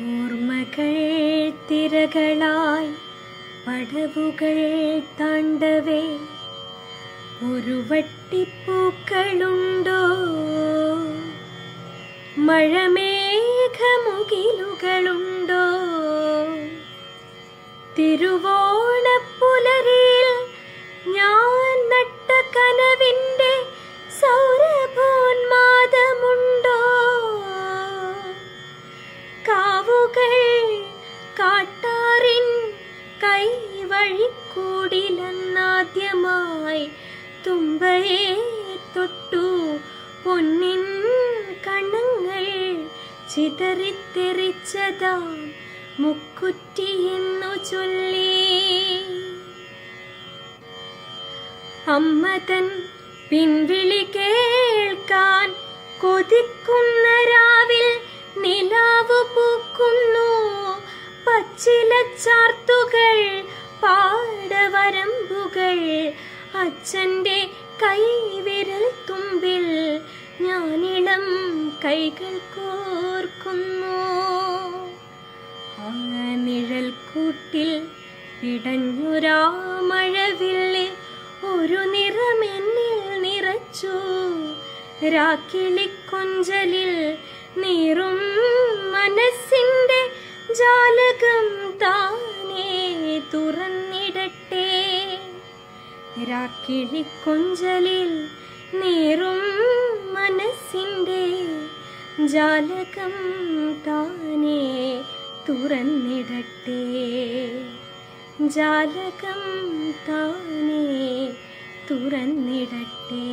ഓർമ്മകൾ തിരകളായി പടവുകൾ താണ്ടവേ. ഒരു വട്ടിപ്പൂക്കളുണ്ടോ? മഴമേഘമുകിലുകളുണ്ടോ? തിരുവോണപ്പുലരിയിൽ കൈവഴിക്കൂടിലെന്നാദ്യമായി തുമ്പയെ തൊട്ടു. പൊന്നിൻ കണങ്ങൾ ചിതറിത്തെറിച്ചതാം മുക്കുറ്റിയെന്നു ചൊല്ലി. അമ്മതൻ പിൻവിളി കേൾക്കാൻ കൊതിക്കുന്ന പച്ചിലച്ചാർത്തുകൾ പാടവരമ്പുകൾ അച്ഛന്റെ കൈവിരൽ തുമ്പിൽ ഞാനിളം കൈകൾ കോർക്കുന്നു. ആ നിഴൽ കൂട്ടിൽ പിടഞ്ഞൊരാ ഒരു നിറമെന്നിൽ നിറച്ചു. രാക്കിളിക്കൊഞ്ചലിൽ നീറും മനസ്സിന്റെ ജാലകം താനേ തുറന്നിടട്ടെ. രാക്കിഴിക്കൊഞ്ചലിൽ നേറും മനസ്സിന്റെ ജാലകം താനേ തുറന്നിടട്ടെ. ജാലകം താനേ തുറന്നിടട്ടെ.